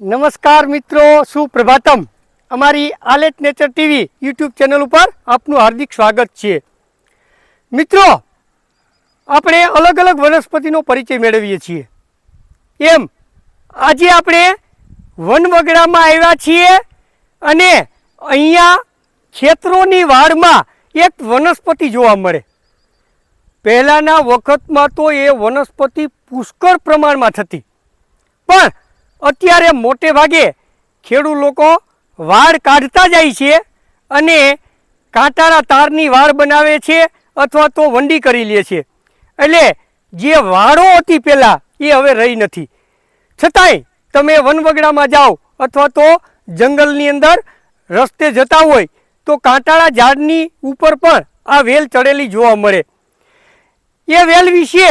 નમસ્કાર મિત્રો, સુપ્રભાતમ. અમારી આલેટ નેચર ટીવી યુટ્યુબ ચેનલ ઉપર આપનું હાર્દિક સ્વાગત છે. મિત્રો, આપણે અલગ અલગ વનસ્પતિનો પરિચય મેળવીએ છીએ. એમ, આજે આપણે વનવગડામાં આવ્યા છીએ અને અહીંયા ખેતરોની વાડમાં એક વનસ્પતિ જોવા મળે. પહેલાંના વખતમાં તો એ વનસ્પતિ પુષ્કળ પ્રમાણમાં થતી. પણ અત્યારે મોટે ભાગે ખેડૂત લોકો વાડ કાઢતા જાય છે અને કાંટાળા તારની વાડ બનાવે છે અથવા તો વંડી કરી લે છે. એટલે જે વાડો હતી પહેલાં એ હવે રહી નથી. છતાંય તમે વનવગડામાં જાઓ અથવા તો જંગલની અંદર રસ્તે જતા હોય તો કાંટાળા ઝાડની ઉપર પણ આ વેલ ચડેલી જોવા મળે. એ વેલ વિશે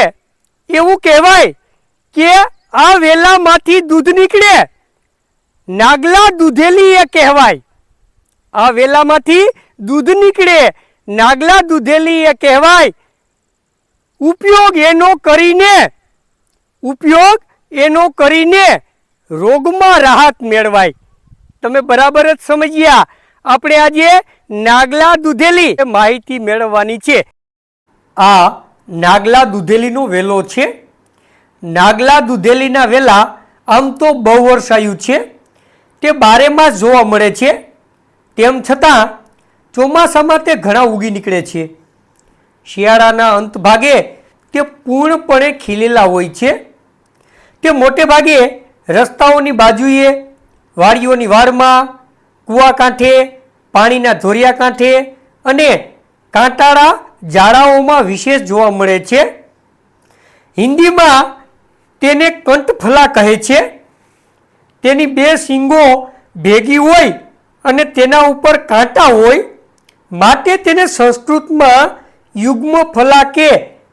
એવું કહેવાય કે આ વેલામાંથી દૂધ નીકળે. નાગલા દૂધેલી એ કહેવાય. આ વેલામાંથી દૂધ નીકળે, નાગલા દૂધેલી એ કહેવાય. ઉપયોગ એનો કરીને, ઉપયોગ એનો કરીને રોગમાં રાહત મેળવાય. તમે બરાબર જ સમજ્યા. આપણે આજે નાગલા દૂધેલી માહિતી મેળવવાની છે. આ નાગલા દૂધેલીનો વેલો છે. નાગલા દુધેલીના વેલા આમ તો બહુ વર્ષાયું છે. તે બારેમાં જોવા મળે છે. તેમ છતાં ચોમાસામાં તે ઘણા ઉગી નીકળે છે. શિયાળાના અંત ભાગે તે પૂર્ણપણે ખીલેલા હોય છે. તે મોટે ભાગે રસ્તાઓની બાજુએ, વાડીઓની વાડમાં કૂવા કાંઠે, પાણીના ધોરિયા કાંઠે અને કાંટાળા ઝાડાઓમાં વિશેષ જોવા મળે છે. હિન્દીમાં તેને કંઠફલા કહે છે? તેની બે શીંગો ભેગી હોય અને તેના ઉપર કાંટા હોય, માટે તેને સંસ્કૃતમાં યુગ્મ ફલા કે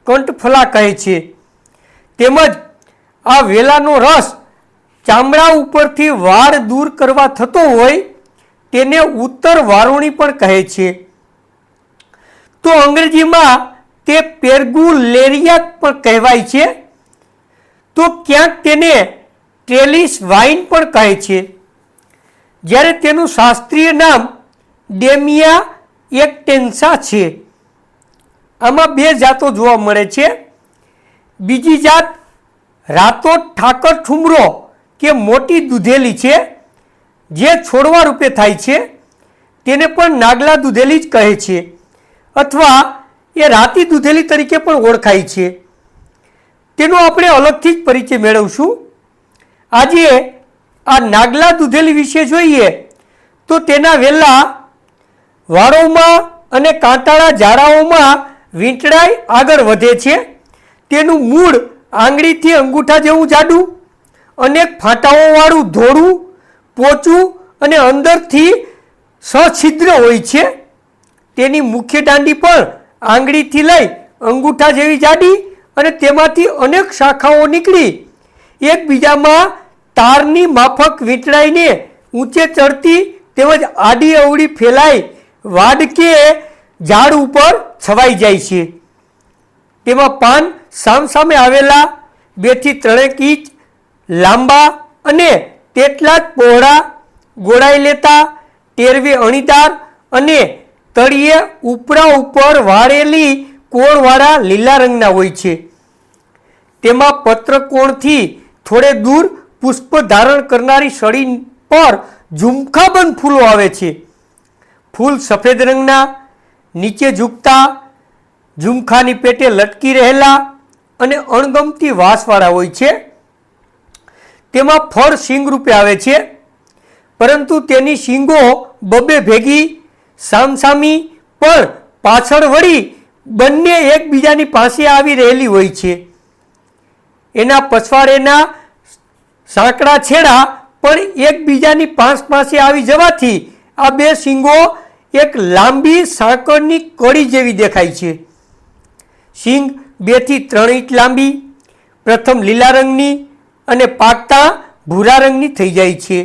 કંઠફલા કહે છે. તેમજ આ વેલાનો રસ ચામડા ઉપરથી વાળ દૂર કરવા થતો હોય, તેને ઉત્તર વારુણી પણ કહે છે. તો અંગ્રેજીમાં તે પેર્ગુલેરિયા પણ કહેવાય છે. તો ક્યાંક તેને ટ્રેલિસ વાઇન પણ કહે છે. જ્યારે તેનું શાસ્ત્રીય નામ ડેમિયા એક્ટેન્સા છે. આમાં બે જાતો જોવા મળે છે. બીજી જાત રાતો ઠાકર ઠુમરો કે મોટી દૂધેલી છે, જે છોડવા રૂપે થાય છે. તેને પણ નાગલા દૂધેલી જ કહે છે. અથવા એ રાતી દૂધેલી તરીકે પણ ઓળખાય છે. તેનો આપણે અલગથી જ પરિચય મેળવશું. આજે આ નાગલા દૂધેલી વિશે જોઈએ તો તેના વેલા વાળોમાં અને કાંટાળા ઝાડાઓમાં વીંટળાઈ આગળ વધે છે. તેનું મૂળ આંગળીથી અંગૂઠા જેવું જાડું, અનેક ફાંટાઓવાળું ધોળું, પોચું અને અંદરથી સછિદ્ર હોય છે. તેની મુખ્ય દાંડી પણ આંગળીથી લઈ અંગૂઠા જેવી જાડી અને તેમાંથી અનેક શાખાઓ નીકળી. એકબીજામાં તારની માફક વીંટળાઈને ઊંચે ચડતી તેમજ આડી અવળી ફેલાઈ વાડ કે ઝાડ ઉપર છવાઈ જાય છે. તેમાં પાન સામસામે આવેલા બેથી ત્રણેક ઇંચ લાંબા અને તેટલા જ પહોળા ગોળાઈ લેતા તેરવે અણીદાર અને તળિયે ઉપરા ઉપર વાળેલી કોણવાળા લીલા રંગના હોય છે. તેમાં પત્રકોણથી થોડે દૂર પુષ્પ ધારણ કરનારી સળી પર ઝુમખાબંધ ફૂલો આવે છે. ફૂલ સફેદ રંગના, નીચે ઝૂકતા, ઝુમખાની પેટે લટકી રહેલા અને અણગમતી વાસવાળા હોય છે. તેમાં ફળ શીંગ રૂપે આવે છે. પરંતુ તેની શીંગો બબે ભેગી, સામસામી, પણ પાછળ વળી બંને એકબીજાની પાસે આવી રહેલી હોય છે. એના પછવાડેના સાંકડા છેડા પણ એકબીજાની પાંચ પાસે આવી જવાથી આ બે શીંગો એક લાંબી સાંકળની કડી જેવી દેખાય છે. શીંગ બેથી ત્રણ ઇંચ લાંબી, પ્રથમ લીલા રંગની અને પાકતા ભૂરા રંગની થઈ જાય છે.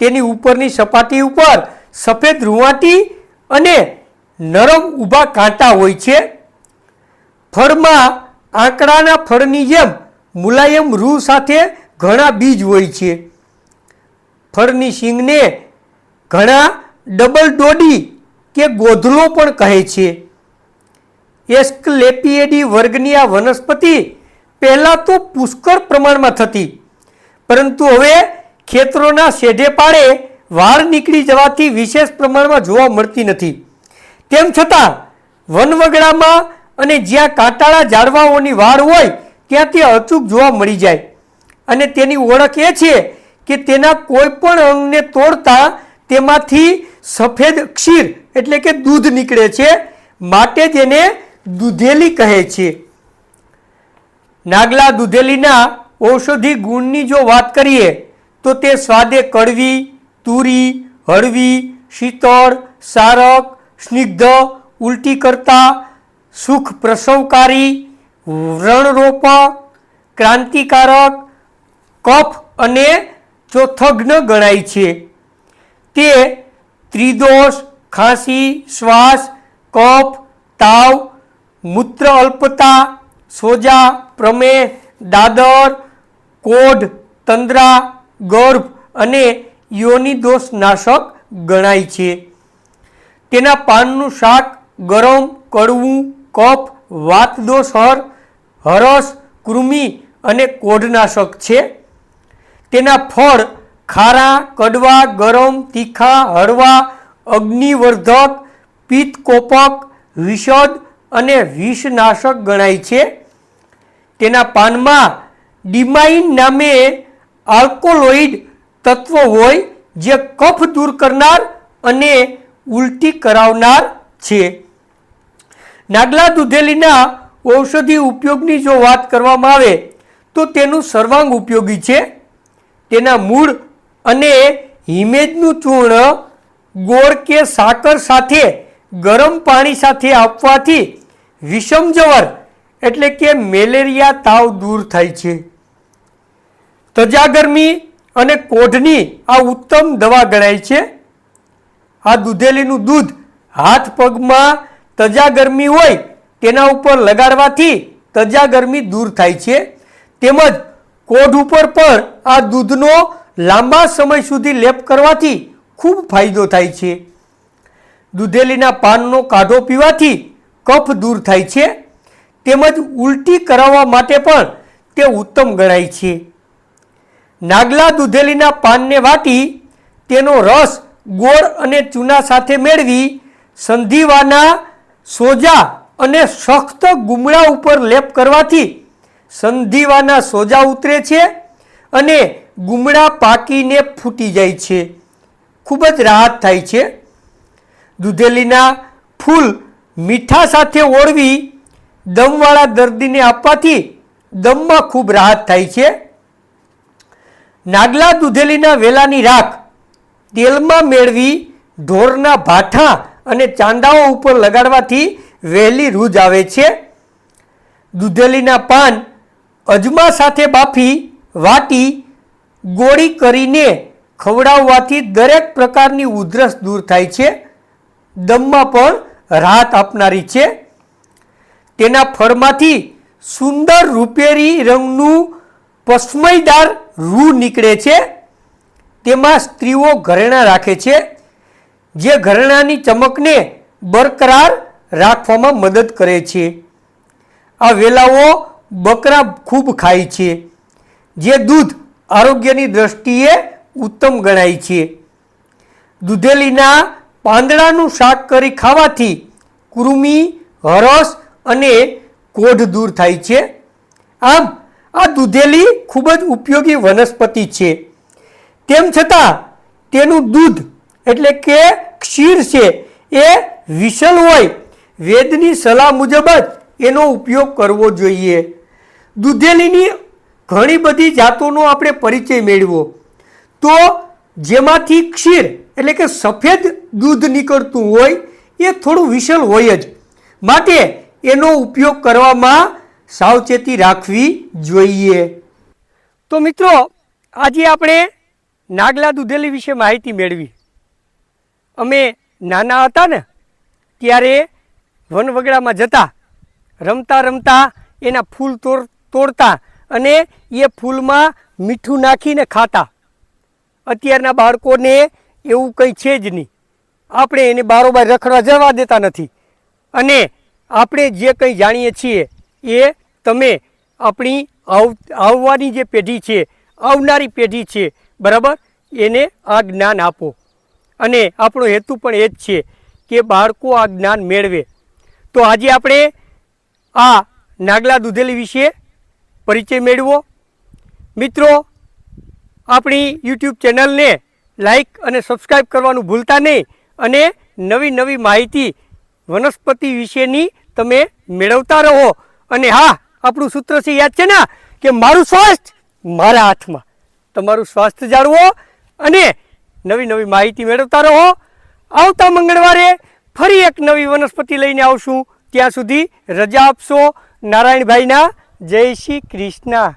તેની ઉપરની સપાટી ઉપર સફેદ રૂંવાટી અને નરમ ઊભા કાંટા હોય છે. ફળમાં આંકડાના ફળની જેમ મુલાયમ રૂ સાથે ઘણા બીજ હોય છે. ફળની શીંગને ઘણા ડબલ ડોડી કે ગોધલો પણ કહે છે. એસ્કલેપિએડી વર્ગની આ વનસ્પતિ પહેલાં તો પુષ્કળ પ્રમાણમાં થતી, પરંતુ હવે ખેતરોના શેઢે પાડે વાળ નીકળી જવાથી વિશેષ પ્રમાણમાં જોવા મળતી નથી. તેમ છતાં વનવગડામાં અને જ્યાં કાંટાળા ઝાડવાઓની વાળ હોય ત્યાં તે અચૂક જોવા મળી જાય. અને તેની ઓળખ એ છે કે તેના કોઈ પણ અંગને તોડતા તેમાંથી સફેદ ક્ષીર, એટલે કે દૂધ નીકળે છે, માટે તેને દૂધેલી કહે છે. નાગલા દૂધેલીના ઔષધિ ગુણની જો વાત કરીએ, તો તે સ્વાદે કડવી, તુરી, હળવી, શીતળ, સારક, સ્નિગ્ધ, ઉલટી કરતા સુખ પ્રસવકારી વ્રણરોપક ક્રાંતિકારક, કફ અને ચોથગ્ન ગણાય છે. તે ત્રિદોષ, ખાંસી, શ્વાસ, કફ, તાવ મૂત્ર અલ્પતા સોજા, પ્રમેહ, દાદર, કોઢ, તંદ્રા, ગર્ભ અને યોનિદોષ નાશક ગણાય છે. તેના પાનનું શાક ગરમ, કડવું કફ વાતદોષ હર હરસ, કૃમિ અને કોઢનાશક છે. તેના ફળ ખારા, કડવા, ગરમ, તીખા, હળવા, અગ્નિવર્ધક, પિત્તકોપક, વિષદ અને વિષનાશક ગણાય છે. તેના પાનમાં ડિમાઇન નામે આલ્કોલોઇડ તત્વ હોય જે કફ દૂર કરનાર અને ઉલટી કરાવનાર છે. નાગલા દૂધેલીના ઔષધિ ઉપયોગની જો વાત કરવામાં આવે, તો તેનું સર્વાંગ ઉપયોગી છે. તેના મૂળ અને હિમેજનું ચૂર્ણ ગોળ કે સાકર સાથે ગરમ પાણી સાથે આપવાથી વિષમજવર એટલે કે મેલેરિયા તાવ દૂર થાય છે. તજાગરમી અને કોઢની આ ઉત્તમ દવા ગણાય છે. આ દૂધેલીનું દૂધ હાથ પગમાં તજાગરમી હોય તેના ઉપર લગાડવાથી તજા ગરમી દૂર થાય છે. તેમજ કોઢ ઉપર પણ આ દૂધનો લાંબા સમય સુધી લેપ કરવાથી ખૂબ ફાયદો થાય છે. દૂધેલીના પાનનો કાઢો પીવાથી કફ દૂર થાય છે. તેમજ ઉલટી કરાવવા માટે પણ તે ઉત્તમ ગણાય છે. નાગલા દૂધેલીના પાનને વાટી તેનો રસ ગોળ અને ચૂના સાથે મેળવી સંધિવાના સોજા અને સખ્ત ગુમડા ઉપર લેપ કરવાથી સંધિવાના સોજા ઉતરે છે અને ગુમડા પાકીને ફૂટી જાય છે. ખૂબ જ રાહત થાય છે. દૂધેલીના ફૂલ મીઠા સાથે ઓળવી દમવાળા દર્દીને આપવાથી દમમાં ખૂબ રાહત થાય છે. નાગલા દૂધેલીના વેલાની રાખ તેલમાં મેળવી ઢોરના ભાઠા અને ચાંદાઓ ઉપર લગાડવાથી વહેલી રૂજ આવે છે. દૂધેલીના પાન અજમા સાથે બાફી વાટી ગોળી કરીને ખવડાવવાથી દરેક પ્રકારની ઉધરસ દૂર થાય છે. દમમાં પણ રાહત આપનારી છે. તેના ફળમાંથી સુંદર રૂપેરી રંગનું પશ્મયદાર રૂ નીકળે છે. તેમાં સ્ત્રીઓ ઘરેણાં રાખે છે. જે ઘરેણાંની ચમકને બરકરાર રાખવામાં મદદ કરે છે. આ વેલાઓ બકરા ખૂબ ખાય છે, જે દૂધ આરોગ્યની દ્રષ્ટિએ ઉત્તમ ગણાય છે. દૂધેલીના પાંદડાનું શાક કરી ખાવાથી કૃમિ, હરસ અને કોઢ દૂર થાય છે. આમ, આ દૂધેલી ખૂબ જ ઉપયોગી વનસ્પતિ છે. તેમ છતાં, તેનું દૂધ એટલે કે ક્ષીર છે, એ વિશલ હોય, વેદની સલાહ મુજબ જ એનો ઉપયોગ કરવો જોઈએ. દૂધેલીની ઘણી બધી જાતોનો આપણે પરિચય મેળવો તો જેમાંથી ક્ષીર એટલે કે સફેદ દૂધ નીકળતું હોય, એ થોડું વિશલ હોય જ. માટે એનો ઉપયોગ કરવામાં સાવચેતી રાખવી જોઈએ. તો મિત્રો, આજે આપણે નાગલા દૂધેલી વિશે માહિતી મેળવી. અમે નાના હતા ને, ત્યારે વનવગડામાં જતા, રમતા રમતા એના ફૂલ તોડ, તોડતા અને એ ફૂલમાં મીઠું નાખીને ખાતા. અત્યારના બાળકોને એવું કંઈ છે જ નહીં. આપણે એને બારોબાર રખડવા જવા દેતા નથી. અને આપણે જે કંઈ જાણીએ છીએ એ તમે આપણી આવવાની જે પેઢી છે, આવનારી પેઢી છે, બરાબર? એને આ જ્ઞાન આપો. અને આપણો હેતુ પણ એ જ છે કે બાળકો આ જ્ઞાન મેળવે. તો આજે આપણે આ નાગલા દૂધેલી વિશે પરિચય મેળવો. મિત્રો, આપણી યુટ્યુબ ચેનલને લાઈક અને સબસ્ક્રાઈબ કરવાનું ભૂલતા નહીં અને નવી નવી માહિતી વનસ્પતિ વિશેની તમે મેળવતા રહો. અને હા, આપણું સૂત્ર છે, યાદ છે ને? કે મારું સ્વાસ્થ્ય મારા હાથમાં. તમારું સ્વાસ્થ્ય જાળવો અને નવી નવી માહિતી મેળવતા રહો. આવતા મંગળવારે ફરી એક નવી વનસ્પતિ લઈને આવશું. ત્યાં સુધી રજા આપશો. નારાયણભાઈના જય શ્રી કૃષ્ણ.